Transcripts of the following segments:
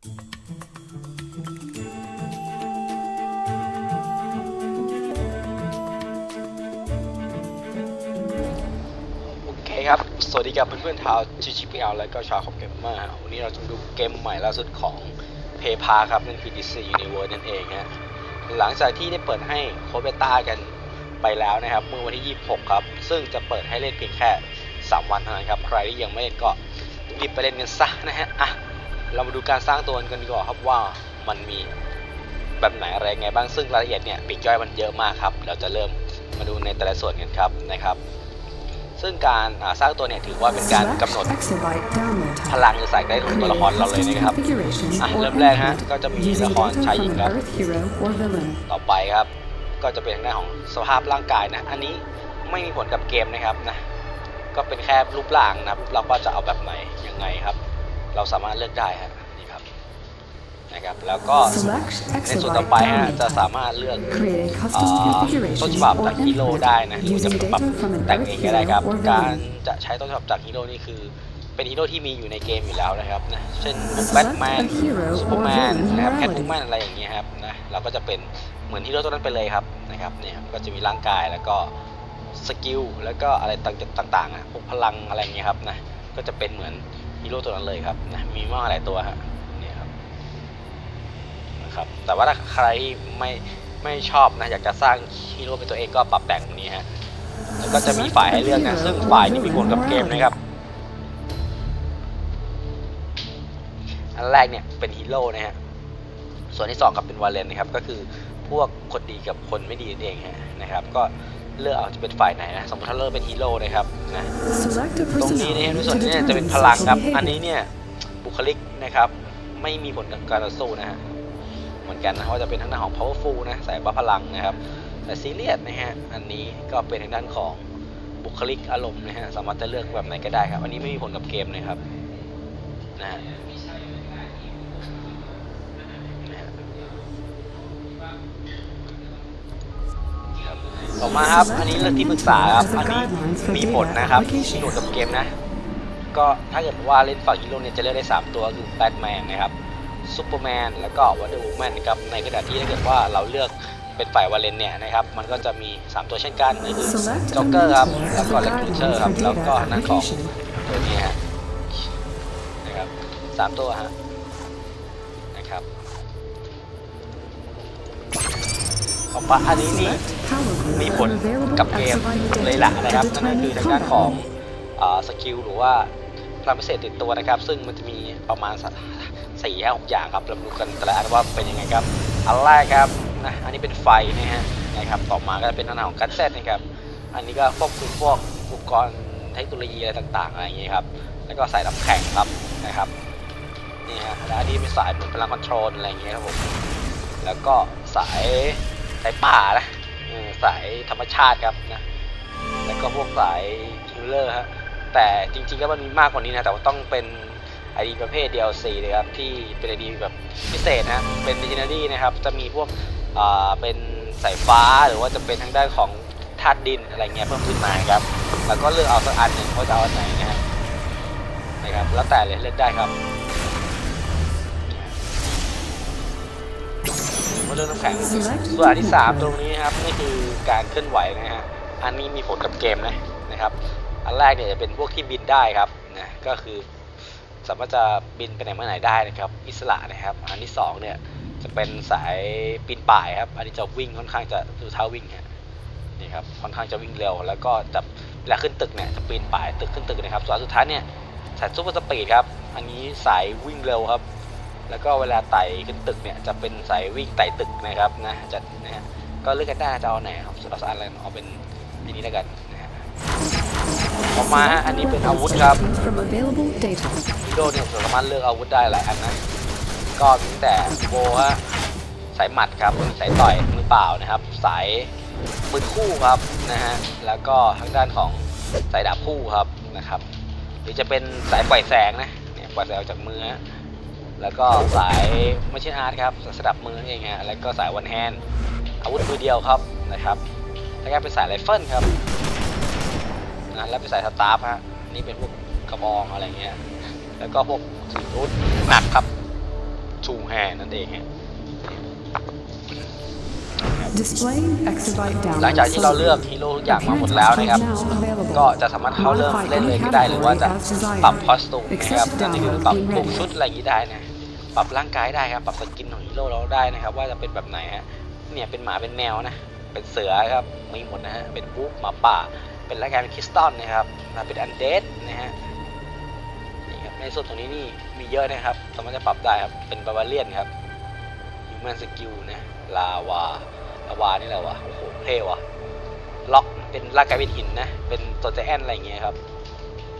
โอเคครับ สวัสดีครับเพื่อนๆชาว GGPL และก็ชาวคอมเกมเมอร์วันนี้เราจะดูเกมใหม่ล่าสุดของ p a y p a ครับ นั่นคือ DC Universe นั่นเองฮะ หลังจากที่ได้เปิดให้โคเบต้ากันไปแล้วนะครับ เมื่อวันที่ 26 ครับ ซึ่งจะเปิดให้เล่นเพียงแค่ 3 วันเท่านั้นครับ ใครที่ยังไม่เล่นก็รีบไปเล่นกันซะนะฮะ อะ เรามาดูการสร้างตัวกันดีกว่าครับว่ามันมีแบบไหนอะไรไงบ้างซึ่งรายละเอียดเนี่ยปลีกย่อยมันเยอะมากครับ เราจะเริ่มมาดูในแต่ละส่วนกันครับนะครับ ซึ่งการอ่าสร้างตัวเนี่ยถือว่าเป็นการกำหนดพลังหรือสายได้ของตัวละครเราเลยนะครับอะเริ่มแรกฮะก็จะมีละครชายหญิงครับต่อไปครับ ก็จะเป็นทางด้านของสภาพร่างกายนะ อันนี้ไม่มีผลกับเกมนะครับนะก็เป็นแค่รูปร่างนะครับ เราก็จะเอาแบบไหนยังไงครับ เราสามารถเลือกได้ฮะนี่ครับนะครับแล้วก็ในส่วนต่อไปฮะจะสามารถเลือกเอ่อต้นฉบับจากฮีโร่ได้นะหรือจะปรับแต่งเองก็ได้ครับ การจะใช้ต้นฉบับจากฮีโร่นี่คือเป็นฮีโร่ที่มีอยู่ในเกมอยู่แล้วนะครับนะเช่นแบทแมนซูเปอร์แมนนะครับแคทวูแมนอะไรอย่างเงี้ยครับนะเราก็จะเป็นเหมือนฮีโร่ตัวนั้นไปเลยครับนะครับเนี่ยครับก็จะมีร่างกายแล้วก็สกิลแล้วก็อะไรต่างๆอะพวกพลังอะไรอย่างเงี้ยครับนะก็จะเป็นเหมือน ฮีโร่ตัวนั้นเลยครับนะมีมากหลายตัวฮะเนี่ยครับนะครับ แต่ว่าถ้าใครไม่ไม่ชอบนะอยากจะสร้างฮีโร่เป็นตัวเองก็ปรับแต่งตรงนี้ฮะแล้วก็จะมีฝ่ายให้เลือกนะซึ่งฝ่ายนี้มีผลกับเกมนะครับอันแรกเนี่ยเป็นฮีโร่นะฮะส่วนที่สองกับเป็นวาเลนนะครับก็คือพวกคนดีกับคนไม่ดีนั่นเองฮะนะครับ ก็ เลือกเอาจะเป็นฝ่ายไหนนะสมมติถ้าเลือกเป็นฮีโร่นะครับนะตรงนี้นะครับในส่วนนี้เนี่ยจะเป็นพลังครับ อันนี้เนี่ยบุคลิกนะครับ ไม่มีผลกับการต่อสู้นะฮะเหมือนกันนะว่าจะเป็นทางด้านของ powerful นะสายบัฟพลังนะครับ แต่ซีเรียสนะฮะอันนี้ก็เป็นทางด้านของบุคลิกอารมณ์นะฮะสามารถจะเลือกแบบไหนก็ได้ครับ อันนี้ไม่มีผลกับเกมนะครับนะฮะนะ ครับต่อมาครับ อันนี้เรื่องที่ปรึกษาครับ อันนี้มีผลนะครับมีผลกับเกมนะ ก็ถ้าเกิดว่าเล่นฝั่งฮีโร่เนี่ยจะเลือกได้ 3 ตัวคือแบทแมนนะครับซูเปอร์แมนแล้วก็วันเดอร์วูแมนนะครับ ในขณะที่ถ้าเกิดว่าเราเลือกเป็นฝ่ายวาเลนเนี่ยนะครับ มันก็จะมี 3 ตัวเช่นกันนั่นคือจ็อกเกอร์ครับ แล้วก็เลกทูเชอร์ครับ แล้วก็หน้าของตัวนี้ฮะนะครับสามตัวฮะ ออกมาอันนี้นี่มีผลกับเกมเลยล่ะนะครับนั่นก็คือทางด้านของสกิลหรือว่าพลังพิเศษติดตัวนะครับ ซึ่งมันจะมีประมาณสี่ห้าหกอย่างครับเรามาดูกันแต่ละอันว่าเป็นยังไงครับอันแรกครับนะอันนี้เป็นไฟนะฮะนะครับต่อมาก็จะเป็นทางด้านของการเซตนะครับ อันนี้ก็ควบคุมพวกอุปกรณ์เทคโนโลยีอะไรต่างๆอะไรอย่างเงี้ยครับแล้วก็สายน้ำแข็งครับนะครับนี่ฮะแล้วอันนี้เป็นสายเหมือนพลังคอนโทรลอะไรอย่างเงี้ยครับผมแล้วก็สาย สายป่านะสายธรรมชาติครับนะแล้วก็พวกสายฮิลเลอร์ฮะแต่จริงๆก็มันมีมากกว่านี้นะแต่ว่าต้องเป็น ID ประเภท DLC เลยครับที่เป็น ID แบบพิเศษนะเป็น Legendary นะครับจะมีพวกอ่าเป็นสายฟ้าหรือว่าจะเป็นทางด้านของธาตุดินอะไรเงี้ยเพิ่มขึ้นมาครับแล้วก็เลือกเอาสักอันหนึ่งว่าจะเอาอันไหนนะฮะนะครับแล้วแต่เลยเลือกได้ครับ เรื่องน้ำแข็งส่วนอันที่ 3 ตรงนี้ครับนี่คือการเคลื่อนไหวนะฮะอันนี้มีผลกับเกมนะนะครับ อันแรกเนี่ยจะเป็นพวกที่บินได้ครับนะก็คือสามารถจะบินไปไหนมาไหนได้นะครับอิสระนะครับ อันที่สองเนี่ยจะเป็นสายปีนป่ายครับ อันนี้จะวิ่งค่อนข้างจะดูเท้าวิ่งฮะนี่ครับค่อนข้างจะวิ่งเร็ว แล้วก็จะเวลาขึ้นตึกเนี่ยจะปีนป่ายตึกขึ้นตึกนะครับส่วนสุดท้ายเนี่ยสายซูเปอร์สปีดครับอันนี้สายวิ่งเร็วครับ แล้วก็เวลาไต่ขึ้นตึกเนี่ยจะเป็นสายวิ่งไต่ตึกนะครับนะจะนะฮะก็เลือกกันได้จะเอาไหนครับเอาสักอันอะไรเอาเป็นอันนี้แล้วกันนะฮะออกมาฮะอันนี้เป็นอาวุธครับฮีโร่เนี่ยสามารถเลือกอาวุธได้หลายอันนะก็มีแต่โบฮะสายหมัดครับสายต่อยมือเปล่านะครับ สายปืนคู่ครับนะฮะแล้วก็ทางด้านของสายดาบคู่ครับนะครับ หรือจะเป็นสายปล่อยแสงนะเนี่ยปล่อยแสงออกจากมือฮะ แล้วก็สายไม่ใช่อาร์ตครับสลับมือนั่นเองฮะแล้วก็สายวันแฮนอาวุธมือเดียวครับนะครับแล้วก็เป็นสายไรเฟิลครับนะแล้วเป็นสายสตาร์ฟฮะนี่เป็นพวกกระบองอะไรเงี้ยแล้วก็พวกสีรุดหนักครับชูแฮนั่นเองฮะ Display exabyte download หลังจากที่เราเลือกฮีโร่ทุกอย่างมาหมดแล้วนะครับ ก็จะสามารถเข้าเริ่มเล่นเลยก็ได้ หรือว่าจะปรับคอสตูมนะครับนั่นก็คือปรับปรุงชุดอะไรอย่างนี้ได้นะ ปรับร่างกายได้ครับ ปรับสกินของฮีโร่เราได้นะครับ ว่าจะเป็นแบบไหนฮะ เนี่ยเป็นหมาเป็นแมวนะ เป็นเสือครับ มีหมดนะฮะ เป็นบุ๊กหมาป่า เป็นร่างกายเป็นคริสตัลนะครับนะเป็นอันเดดนะฮะ นี่ครับ ในส่วนตรงนี้นี่มีเยอะนะครับ สามารถจะปรับได้ครับ เป็นบาบาเลียนครับฮิวแมนสกิลนะ ลาวา ลาวานี่แหละวะโอ้โหเท่วะล็อก เป็นร่างกายเป็นหินนะ เป็นตัวใจแอนอะไรอย่างเงี้ยครับ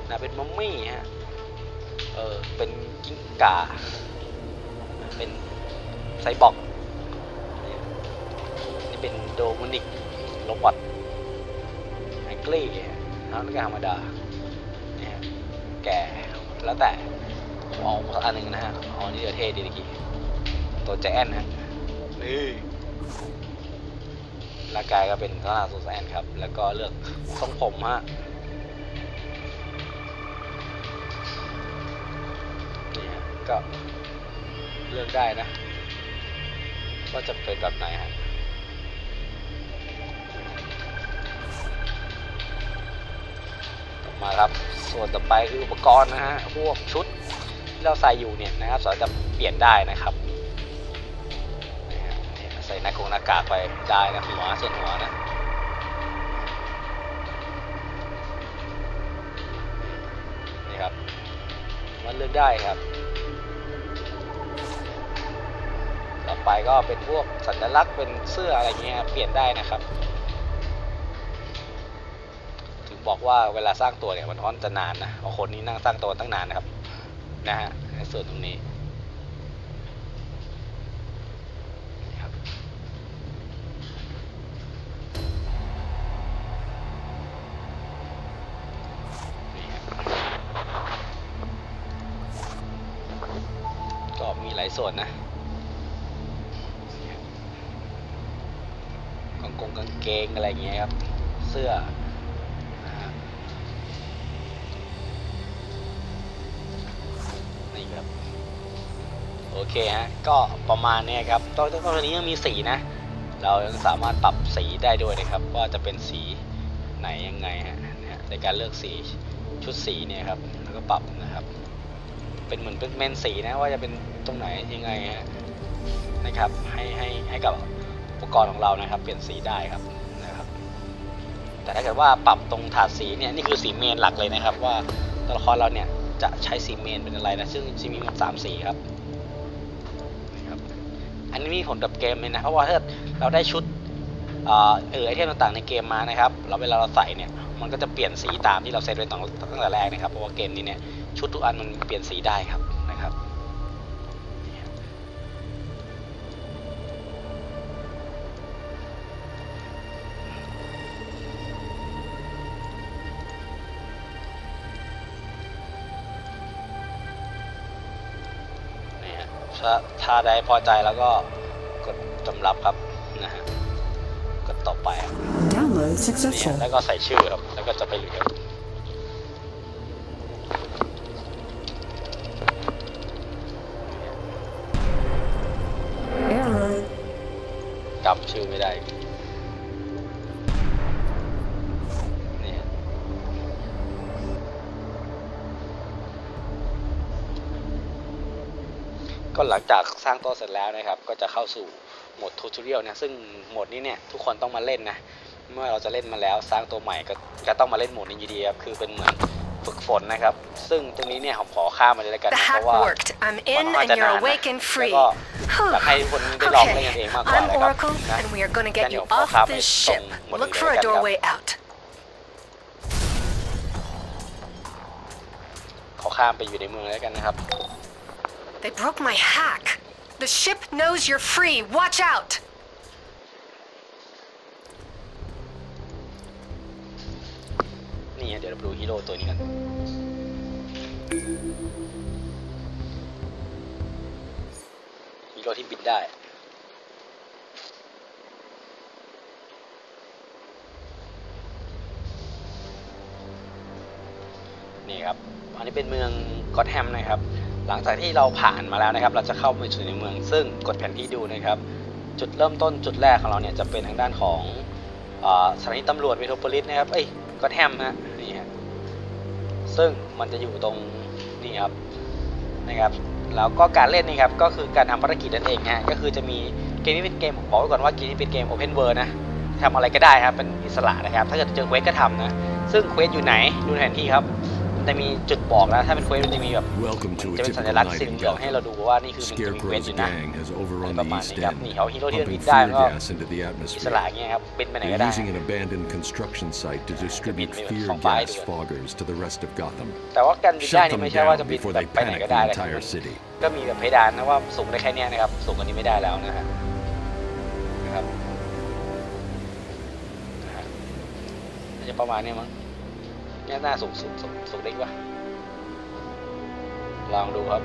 นะเป็นมัมมี่ฮะ เออ เป็นกิ้งก่า เป็นไซบอร์กนี่เป็นโดมินิกโรบอทแองเกลี่น้ำนักธรรมดาเนี่ยแก่แล้วแต่เอาอันหนึ่งนะฮะเอาอันนี่เดียวเท่ดีดีตัวแจแอนฮะนี่ร่างกายก็เป็นลักษณะตัวแจแอนครับ แล้วก็เลือกทรงผมฮะนี่ฮะก็ เลือกได้นะ ว่าจะเป็นแบบไหนฮะต่อมาครับส่วนต่อไปคืออุปกรณ์นะฮะพวกชุดที่เราใส่อยู่เนี่ยนะครับสามารถจะเปลี่ยนได้นะครับใส่หน้ากงหน้ากากไปได้นะหัวส่วนหัวนะนี่ครับมันเลือกได้ครับ ไปก็เป็นพวกสัญลักษณ์เป็นเสื้ออะไรเงี้ยเปลี่ยนได้นะครับ ถึงบอกว่าเวลาสร้างตัวเนี่ยมันค่อนจะนานนะบางคนนี่นั่งสร้างตัวตั้งนานนะครับนะฮะในส่วนตรงนี้ครับก็มีหลายส่วนนะ กา งกงกางเกงอะไรอย่างเงี้ยครับ เสื้อนี่ครับ โอเคฮะ ก็ประมาณเนี้ยครับตอนตอนนี้ยังมีสีนะ เรายังสามารถปรับสีได้ด้วยนะครับ ว่าจะเป็นสีไหนยังไงฮะในการเลือกสีชุดสีเนี่ยครับ แล้วก็ปรับนะครับ เป็นเหมือนเป็นเมนสีนะว่าจะเป็นตรงไหนยังไงฮะนะครับ ให้ให้ให้กับอุปกรณ์ของเรานะครับ เปลี่ยนสีได้ครับ แต่ถ้าเกิดว่าปรับตรงถาดสีเนี่ยนี่คือสีเมนหลักเลยนะครับ ว่าตัวละครเราเนี่ยจะใช้สีเมนเป็นอะไรนะซึ่งจะมีมันสามสีครับอันนี้มีผลกับเกมเลยนะเพราะว่าถ้าเราได้ชุดเอ่อไอเทมต่างๆในเกมมานะครับแล้วเวลาเราใส่เนี่ยมันก็จะเปลี่ยนสีตามที่เราเซตไว้ตั้งแต่แรกนะครับเพราะว่าเกมนี้เนี่ยชุดทุกอันมันเปลี่ยนสีได้ครับ ถ้าถ้าได้พอใจแล้วก็กดจำรับครับนะฮะกดต่อไปครับ Download นี่ successful. ฮะแล้วก็ใส่ชื่อครับ แล้วก็จะไปเหลือ ก็หลังจากสร้างตัวเสร็จแล้วนะครับ ก็จะเข้าสู่โหมดทูทูเรียลนะซึ่งโหมดนี้เนี่ยทุกคนต้องมาเล่นนะเมื่อเราจะเล่นมาแล้วสร้างตัวใหม่ก็ก็ต้องมาเล่นโหมดนี้อยู่ดีครับคือเป็นเหมือนฝึกฝนนะครับ ซึ่งตรงนี้เนี่ยผมขอข้ามมาเลยแล้วกัน The นะเพ hack ราะว่า worked. I'm มัน in ค่อนข้าง and จะ you're นานนะ awake and แล้ว free. ก็อยากให้ทุกคนได้ลองเล่นกันเองมากกว่า I'm นะครับ Oracle, นะ and we are going to งั้ get นเดี๋ย you วขอ off ข้ามไป this ตรง ship. หมด Look นี้ for เลย a กันครับ doorway out. ขอข้ามไปอยู่ในเมืองแล้วกันนะครับ They broke my hack. The ship knows you're free. Watch out. นี่ฮะเดี๋ยวเราดูฮีโร่ตัวนี้กันฮีโร่ที่บินได้นี่ครับ อันนี้เป็นเมืองกอตแฮมนะครับ หลังจากที่เราผ่านมาแล้วนะครับ เราจะเข้าไปสู่ในเมือง ซึ่งกดแผนที่ดูนะครับ จุดเริ่มต้นจุดแรกของเราเนี่ยจะเป็นทางด้านของอสถานีตำรวจเมโทรโพลิสนะครับ เอ้ยก็แฮมฮะนี่ฮะซึ่งมันจะอยู่ตรงนี่ครับนะครับแล้วก็การเล่นนี่ครับก็คือการทำภารกิจนั่นเองฮะก็คือจะมีเกมนี้เป็นเกมผมบอกไว้ก่อนว่าเกมนี้เป็นเกม Open World นะทำอะไรก็ได้ครับเป็นอิสระนะครับ ถ้าเกิดเจอเควสก็ทำนะซึ่งเควสอยู่ไหนดูแผนที่ครับ จะมีจุดบอกนะถ้าเป็นเควสมันจะมีแบบ Welcome to a จะเป็นสัญ typical ลักษณ์ night สี in เหลืองให้เรา Gotham. ดูว่านี่คือมันจะมีเควสอ Scarecrow's ยู่นะ gang has อะไร overrun ประ the มาณ East นี้ครับ End, นี่เขาฮีโร่ที่มันบิ pumping นได้ fear มันก็ gas into the อิสระ atmosphere. อย่างเงี้ยครับบินไปไหนก็ They're ได้ using an abandoned construction site to distribute Bin- bin- fear van beide gas doen. foggers to the rest of Gotham. แต่ว่าการบินได้ Shut นี่ them ไม่ใช่ว่าจะ down บิน before แบ they บไปไหน panic ก็ the ได้เลย entire มัน city. ก็มีแบบเพดานนะว่าสูงได้แค่เนี้ยนะครับสูงกว่านี้ไม่ได้แล้วนะฮะนะครับนะฮะน่าจะประมาณเนี้ยมั้งเนี่หน้าสูงสุดสูงสูงได้กว่าลองดูครับ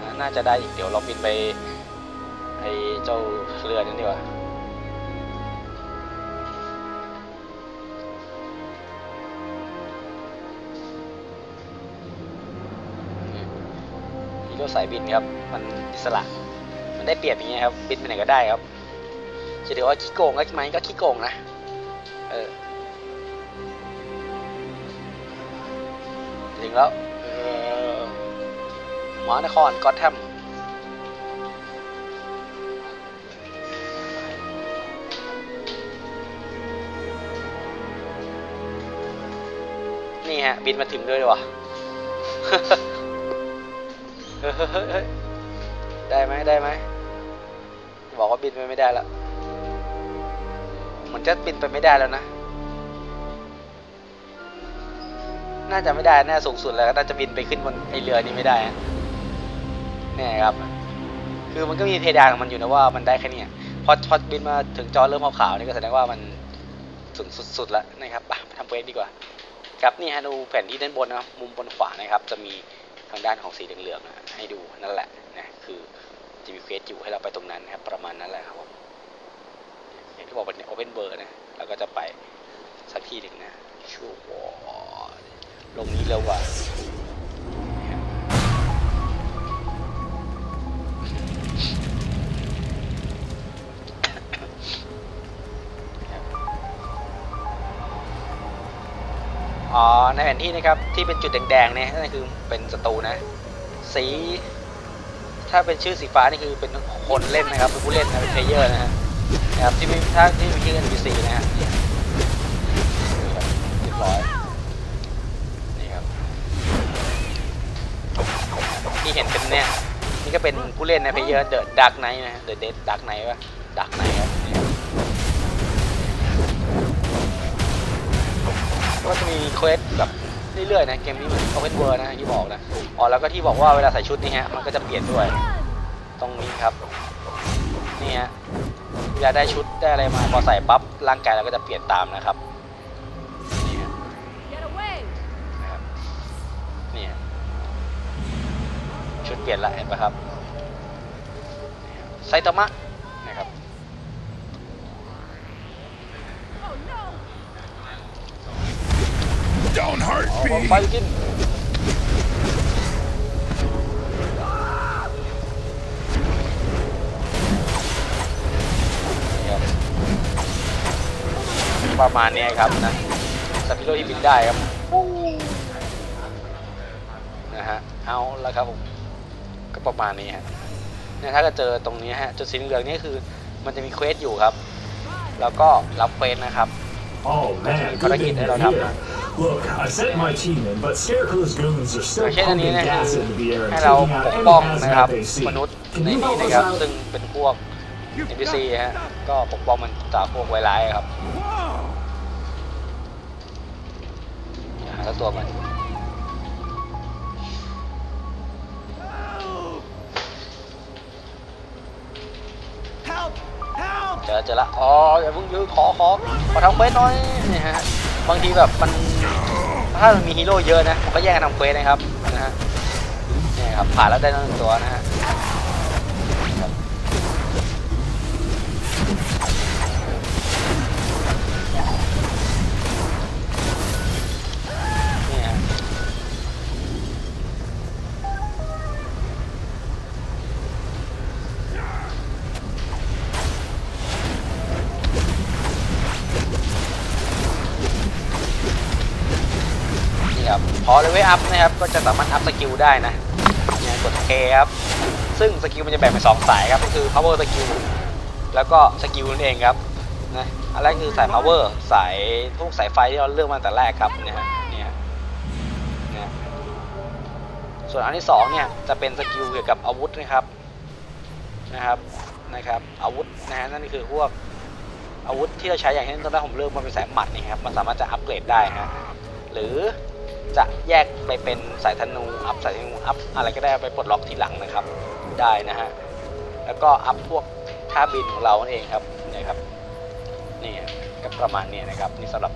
น่าน่าจะได้อีกเดี๋ยวเราบินไปไอเจ้าเรือนั่นดีกว่าฮีโร่สายบินครับ มันอิสระ มันได้เปรียบอย่างเงี้ยครับ บินไปไหนก็ได้ครับจะเดี๋ยวว่าขี้โกงก็ไหมก็ขี้โกงนะ แล้วหมอนครก็อตแทมนี่ฮะ บินมาถึงด้วยเลยวะเฮ้ยเฮ้ยเฮ้ยได้ไหมได้ไหมบอกว่าบินไปไม่ได้แล้วเหมือนจะบินไปไม่ได้แล้วนะ น่าจะไม่ได้น่าสูงสุดแล้วน่าจะบินไปขึ้นบนไอเรือนี้ไม่ได้นี่ครับ คือมันก็มีเพดานของมันอยู่นะว่ามันได้แค่เนี้ยพอพอบินมาถึงจอเริ่มขาวๆนี่ก็แสดงว่ามันสุดสุดแล้วนะครับไปทำเวทดีกว่าครับนี่ฮะดูแผนที่ด้านบนนะครับมุมบนขวานะครับ จะมีทางด้านของสีเหลืองๆให้ดูนั่นแหละนะคือจะมีเควสอยู่ให้เราไปตรงนั้นนะครับ ประมาณนั้นแหละครับผมอย่างที่บอกเป็นโอเพนเบอร์นะเราก็จะไปสักที่หนึ่งนะชัวร์ ลงนี้เร็วกว่านี่ฮะอ๋อในแผนที่นะครับที่เป็นจุดแดงๆเนี่ยนั่นคือเป็นศัตรูนะ สี ถ้าเป็นชื่อสีฟ้านี่คือเป็นคนเล่นนะครับเป็นผู้เล่นนะเป็นเพลเยอร์นะฮะนะครับที่ไม่ถ้าที่มีชื่อ NPC นะฮะนี่ครับเรียบร้อย ที่เห็นเป็นเนี่ยนี่ก็เป็นผู้เล่นนะเพลเยอร์เดอะดักไนท์นะเดอะเดดดักไนท์วะดักไนท์ครับก็จะมีเควสแบบเรื่อยๆนะเกมนี้มันโอเพนเวิร์นะที่บอกนะอ๋อแล้วก็ที่บอกว่าเวลาใส่ชุดนี่ฮะมันก็จะเปลี่ยนด้วยตรงนี้ครับนี่ฮะเวลาได้ชุดได้อะไรมาพอใส่ปั๊บร่างกายเราก็จะเปลี่ยนตามนะครับ ชุดเปลี่ยนละเห็นปะครับนี่ฮะไซตามะนะครับ Don't hurt เอาไฟกินนี่ครับประมาณนี้ครับนะสัตว์พิโรที่บินได้ครับนะฮะเอาละครับผมก็ ประมาณนี้ฮะเนี่ยถ้าเกิดเจอตรงนี้ฮะจุดสีเหลืองนี่คือมันจะมีเควสอยู่ครับ แล้วก็รับเควสนะครับ Oh man, good thing you're here. Look, I sent my team in, but Scarecrow's goons are อ still ย่างเช่นอันนี้ pumping นะคือ gas into the air and ให้เรา taking ป out ก any ป้องนะครับ hazmat they see. มนุษย์ Can ใน you นี้ help นะครับ us ซึ่ง out? เป็นพวก NPC ฮะก็ปกป้องมันจากพวกไวร้ายครับอย่าหาตัวมัน เจอเจอละอ๋ออย่าเพิ่งยื้อขอขอขอทำเควสหน่อยนี่ฮะบางทีแบบมันถ้ามันมีฮีโร่เยอะนะมันก็แย่งกันทำเควสนะครับนะฮะนี่ครับผ่านแล้วได้หนึ่งตัวนะฮะ นะครับก็จะสามารถอัพสกิลได้นะเนี่ยกดเคครับซึ่งสกิลมันจะแบ่งเป็นสองสายครับก็คือ power skill แล้วก็สกิลนั่นเองครับนะอันแรกคือสาย power สายพวกสายไฟที่เราเลือกมาแต่แรกครับเนี่ยเนี่ยเนี่ยส่วนอันที่สองเนี่ยจะเป็นสกิลเกี่ยวกับอาวุธนะครับนะครับนะครับอาวุธนะฮะนั่นคือพวกอาวุธที่เราใช้อย่างเช่นตอนแรกผมเลือกมาเป็นสายหมัดนี่ครับมันสามารถจะอัปเกรดได้ฮะหรือ จะแยกไปเป็นสายธนูอัพสายธนูอัพอะไรก็ได้ไปปลดล็อกทีหลังนะครับ ได้นะฮะแล้วก็อัพพวกท่าบินของเราเองครับนี่ครับนี่ก็ประมาณนี้นะครับนี่สำหรับ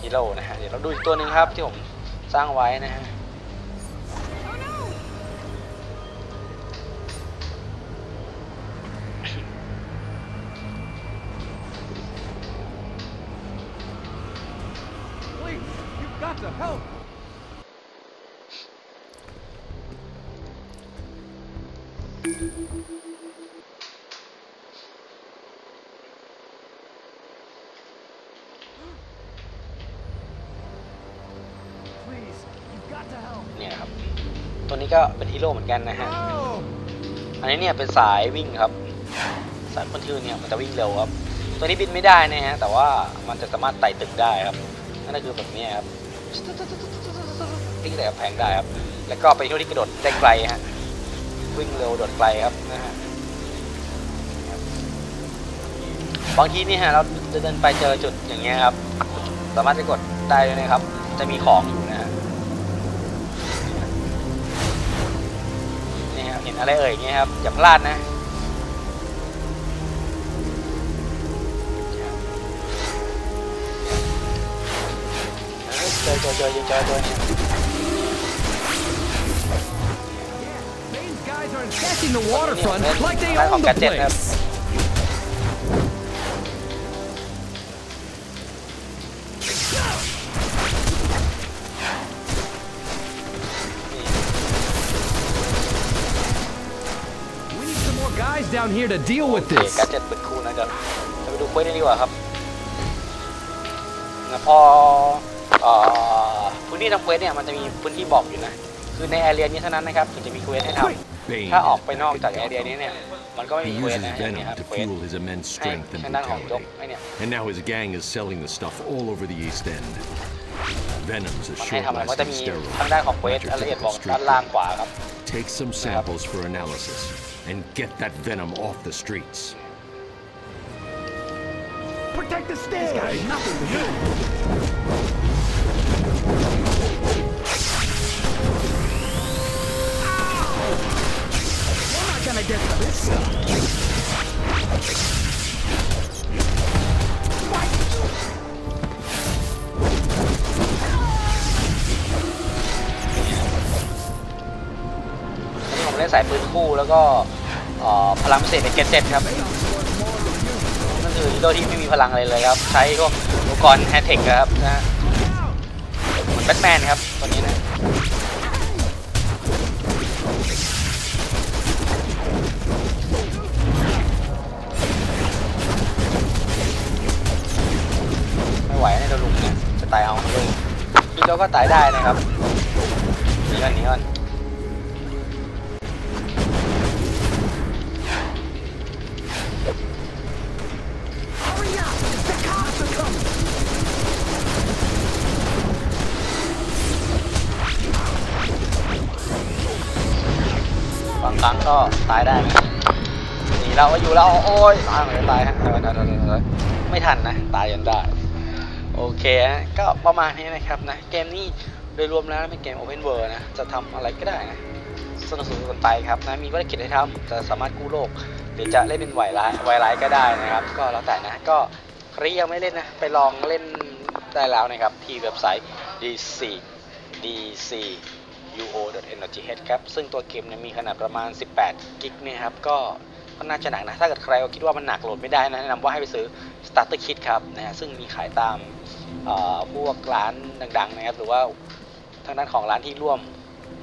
ฮีโร่นะฮะเดี๋ยวเราดูอีกตัวหนึ่งครับที่ผมสร้างไว้นะฮะ Please, you've got to help. โร่เหมือนกันนะฮะ Oh! อันนี้เนี่ยเป็นสายวิ่งครับ สายคนทื่นเนี่ยมันจะวิ่งเร็วครับ ตัวนี้บินไม่ได้นะฮะ แต่ว่ามันจะสามารถไต่ตึกได้ครับ นั่นก็คือแบบนี้ครับวิ่งแต่กำแพงได้ครับ แล้วก็เป็นฮีโร่ที่กระโดดได้ไกลฮะ วิ่งเร็วโดดไกลครับนะฮะบางทีนี่ฮะเราเดินไปเจอจุดอย่างเงี้ยครับ สามารถจะกดได้เลยนะครับ จะมีของอยู่ อะไรเอ่ยอย่างเงี้ยครับอย่าพลาดนะเจอเจอเจอเจอเจอเจอเนี่ย These guys are infesting the waterfront like they ร้านขอ own ง the แกดเจ็ตครับ down here to deal โอ with เค this. แกดเจ็ตเป็นคู่นะเดี๋ยวเราไปดูเควสได้ดีกว่าครับนะพอเอ่อพื้นที่ทำเควสเนี่ยมันจะมีพื้นที่บอกอยู่นะ คือในแอเรียนี้เท่านั้นนะครับถึงจะมีเควสให้ทำ Bane. ถ้าออกไปนอกจากแอเรียนี้เนี่ยมันก็ไม่ He มีเควส uses นะอย่างนี้ venom ครับ to เควส fuel his immense ให้ strength ทาง and ด้านของยก brutality. ไอ้เนี่ย And now his gang is selling the stuff all over the East End. Venom's a มันให้ทำอะไรก็จะมี short-lasting ทางด้านของ steroid. เควส Not your รายละเอียด typical บอก street ด้านล่าง drug. ขวาครับ Take some samples for analysis and get that venom off the streets. Protect the stairs. This guy's nothing to do. We're not gonna get to this stuff. อันนี้ผมเล่นสายปืนคู่แล้วก็เอ่อ พลังพิเศษเป็นเกจเจ็ตครับนั่นคือฮีโร่ที่ไม่มีพลังอะไรเลยครับ ใช้พวกอุปกรณ์แฮทเทคครับนะเหมือนแบทแมนครับตัวนี้นะไม่ไหวในตัวลุงเนี่ยจะตายเอาลุงฮีโร่ก็ตายได้นะครับ ครั้งก็ตายได้นะหนีเราก็อยู่แล้วโอ้ยตายไม่ตายฮะไม่ทันนะ ตายยันได้ โอเคฮะก็ประมาณนี้นะครับนะ เกมนี้โดยรวมแล้วเป็นเกม Open World นะ จะทำอะไรก็ได้นะ สนุกสนุกกันไปครับนะ มีภารกิจให้ทำจะสามารถกู้โลก หรือจะเล่นเป็นไวร้ายไวร้ายก็ได้นะครับ ก็แล้วแต่นะ ก็ใครยังไม่เล่นนะ ไปลองเล่นได้แล้วนะครับ ที่เว็บไซต์ DC DC uo.nlgh ครับ ซึ่งตัวเกมเนี่ยมีขนาดประมาณ 18 กิกเนี่ยครับ ก็ก็น่าจะหนักนะ ถ้าเกิดใครคิดว่ามันหนักโหลดไม่ได้นะแนะนำว่าให้ไปซื้อ starter kit ครับนะฮะซึ่งมีขายตามพวกร้านดังๆนะครับ หรือว่าทางด้านของร้านที่ร่วม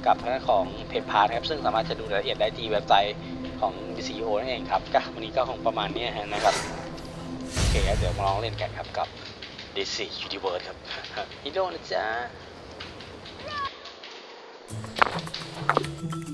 กับทางด้านของเพจพานะครับ ซึ่งสามารถจะดูรายละเอียดได้ที่เว็บไซต์ของ DCO นั่นเองครับก็วันนี้ก็คงประมาณนี้นะครับ โอเคเดี๋ยวมาลองเล่นกันครับกับ DC Universe ครับฮิโดนะจ๊ะ フフフフ。